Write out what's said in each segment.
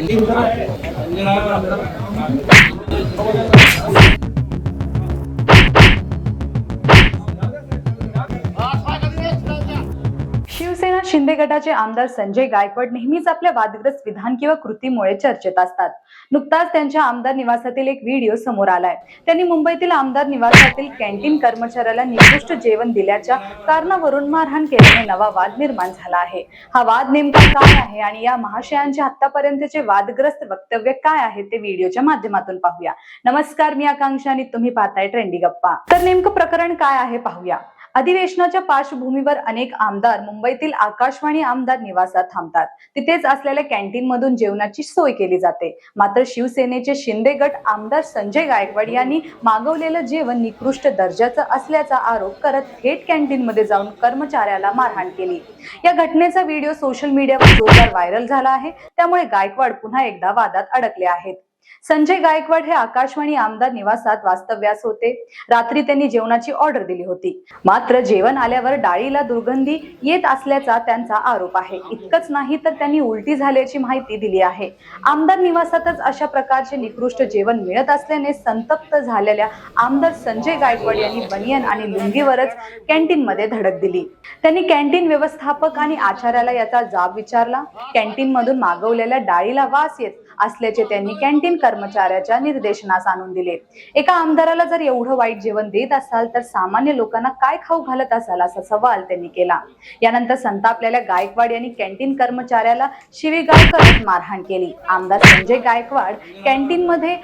你进来，来。शिंदे गटाचे आमदार संजय गायकवाड नेहमीच आपल्या वादग्रस्त विधान किंवा कृतीमुळे चर्चेत असतात. नुकताच त्यांच्या आमदार निवासातील एक व्हिडिओ समोर आलाय. त्यांनी मुंबईतील आमदार निवासातील कॅन्टीन कर्मचाऱ्याला निकृष्ट जेवण दिल्याच्या कारणावरून मारहाण केल्याने नवा वाद निर्माण झाला आहे. हा वाद नेमका काय आहे आणि या महाशयांचे आतापर्यंतचे वादग्रस्त वक्तव्य काय आहे ते व्हिडिओच्या माध्यमातून पाहूया. नमस्कार मी आकांक्षा आणि तुम्ही पाहताय ट्रेंडी गप्पा. तर नेमकं प्रकरण काय आहे पाहूया. अधिवेशनाच्या पार्श्वभूमीवर अनेक आमदार मुंबईतील आकाशवाणी आमदार निवासात थांबतात. तिथेच असलेल्या कॅन्टीन मधून जेवणाची सोय केली जाते. मात्र शिवसेनेचे शिंदे गट आमदार संजय गायकवाड यांनी मागवलेलं जेवण निकृष्ट दर्जाचं असल्याचा आरोप करत थेट कॅन्टीन मध्ये जाऊन कर्मचाऱ्याला मारहाण केली. या घटनेचा व्हिडिओ सोशल मीडियावर जोरदार व्हायरल झाला आहे. त्यामुळे गायकवाड पुन्हा एकदा वादात अडकले आहेत. संजय गायकवाड हे आकाशवाणी आमदार निवासात वास्तव्यास होते. रात्री त्यांनी जेवणाची ऑर्डर दिली होती. मात्र जेवण आल्यावर डाळीला दुर्गंधी येत असल्याचा त्यांचा आरोप आहे. इतकंच नाही तर त्यांनी उलटी झाल्याची माहिती दिली आहे. आमदार निवासातच अशा प्रकारचे निकृष्ट जेवण मिळत असल्याने संतप्त झालेल्या आमदार संजय गायकवाड यांनी बनियन आणि लुंगीवरच कॅन्टीन मध्ये धडक दिली. त्यांनी कॅन्टीन व्यवस्थापक आणि आचार्याला याचा जाब विचारला. कॅन्टीन मधून मागवलेल्या डाळीला वास येत असल्याचे त्यांनी कॅन्टीन कर्मचाऱ्याच्या निर्देशनास आणून दिले. एका आमदाराला जर एवढं वाईट जेवण देत असाल तर सामान्य लोकांना काय खाऊ घालत असाल असा सवाल त्यांनी केला. यानंतर संतापलेल्या गायकवाड यांनी कॅन्टीन कर्मचाऱ्याला शिवेगाव करत मारहाण केली. आमदार संजय गायकवाड कॅन्टीन मध्ये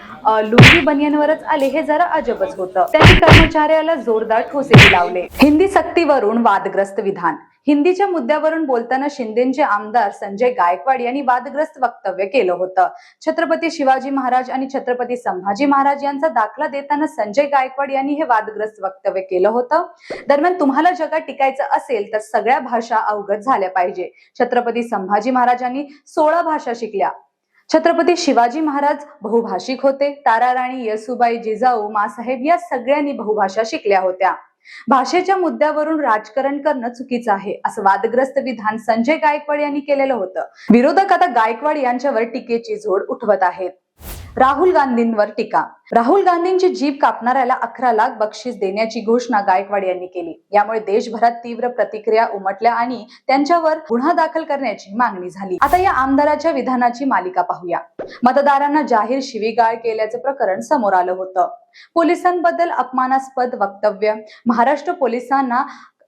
लुंगी बनियनवरच आले हे जरा अजबच होतं. त्यांनी कर्मचाऱ्याला जोरदार ठोसे लावले हिंदी सक्तीवरून वादग्रस्त विधान. हिंदीच्या मुद्द्यावरून बोलताना शिंदेचे आमदार संजय गायकवाड यांनी वादग्रस्त वक्तव्य केलं होतं. छत्रपती शिवाजी महाराज आणि छत्रपती संभाजी महाराज यांचा दाखला देताना संजय गायकवाड यांनी हे वादग्रस्त वक्तव्य केलं होतं. दरम्यान तुम्हाला जगात टिकायचं असेल तर सगळ्या भाषा अवगत झाल्या पाहिजे. छत्रपती संभाजी महाराजांनी सोळा भाषा शिकल्या. छत्रपती शिवाजी महाराज बहुभाषिक होते. ताराराणी येसुबाई जिजाऊ मासाहेब या सगळ्यांनी बहुभाषा शिकल्या होत्या. भाषेच्या मुद्द्यावरून राजकारण करणं चुकीचं आहे असं वादग्रस्त विधान संजय गायकवाड यांनी केलेलं होतं. विरोधक आता गायकवाड यांच्यावर टीकेची झोड उठवत आहेत. राहुल गांधींवर टीका. राहुल गांधींची जीभ कापणाऱ्याला अकरा लाख बक्षीस देण्याची घोषणा गायकवाड यांनी केली. यामुळे देशभरात तीव्र प्रतिक्रिया उमटल्या आणि त्यांच्यावर गुन्हा दाखल करण्याची मागणी झाली. आता या आमदाराच्या विधानाची मालिका पाहूया. मतदारांना जाहीर शिवीगाळ केल्याचं प्रकरण समोर आलं होतं. पोलिसांबद्दल अपमानास्पद वक्तव्य. महाराष्ट्र पोलिसांना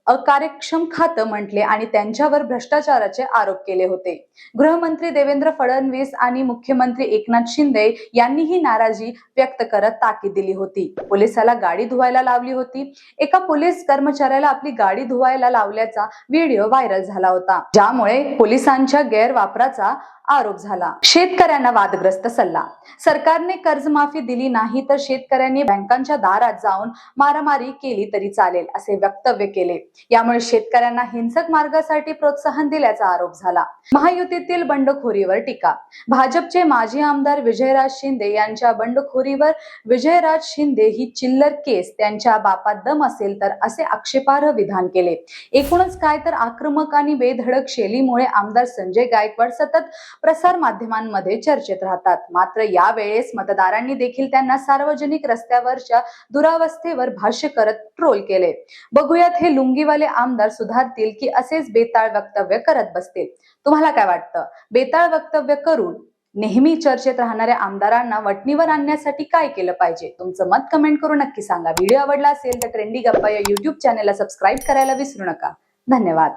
अकार्यक्षम खातं म्हटले आणि त्यांच्यावर भ्रष्टाचाराचे आरोप केले होते. गृहमंत्री देवेंद्र फडणवीस आणि मुख्यमंत्री एकनाथ शिंदे यांनी ही नाराजी व्यक्त करत ताकीद दिली होती. पोलिसाला गाडी धुवायला लावली होती. एका पोलीस कर्मचाऱ्याला आपली गाडी धुवायला लावल्याचा व्हिडिओ व्हायरल झाला होता. ज्यामुळे पोलिसांच्या गैरवापराचा आरोप झाला. शेतकऱ्यांना वादग्रस्त सल्ला. सरकारने कर्जमाफी दिली नाही तर शेतकऱ्यांनी बँकांच्या दारात जाऊन मारामारी केली तरी चालेल असे वक्तव्य केले. यामुळे शेतकऱ्यांना हिंसक मार्गासाठी प्रोत्साहन दिल्याचा आरोप झाला. महायुतीतील बंडखोरीवर टीका. भाजपचे माजी आमदार विजयराज शिंदे यांच्या बंडखोरीवर विजयराज शिंदे ही चिल्लर केस त्यांच्या बापात दम असेल तर असे आक्षेपार्ह विधान केले. एकूणच काय तर आक्रमक आणि बेधडक शैलीमुळे आमदार संजय गायकवाड सतत प्रसार माध्यमांमध्ये चर्चेत राहतात. मात्र यावेळेस मतदारांनी देखील त्यांना सार्वजनिक रस्त्यावरच्या दुरावस्थेवर भाष्य करत ट्रोल केले. बघूयात हे लुंगी लुंगीवाले आमदार सुधारतील की असेच बेताळ वक्तव्य करत बसतील? तुम्हाला काय वाटतं? बेताळ वक्तव्य करून नेहमी चर्चेत राहणाऱ्या आमदारांना वटणीवर आणण्यासाठी काय केलं पाहिजे? तुमचं मत कमेंट करून नक्की सांगा. व्हिडिओ आवडला असेल तर ट्रेंडी गप्पा या युट्यूब चॅनेलला सबस्क्राईब करायला विसरू नका. धन्यवाद.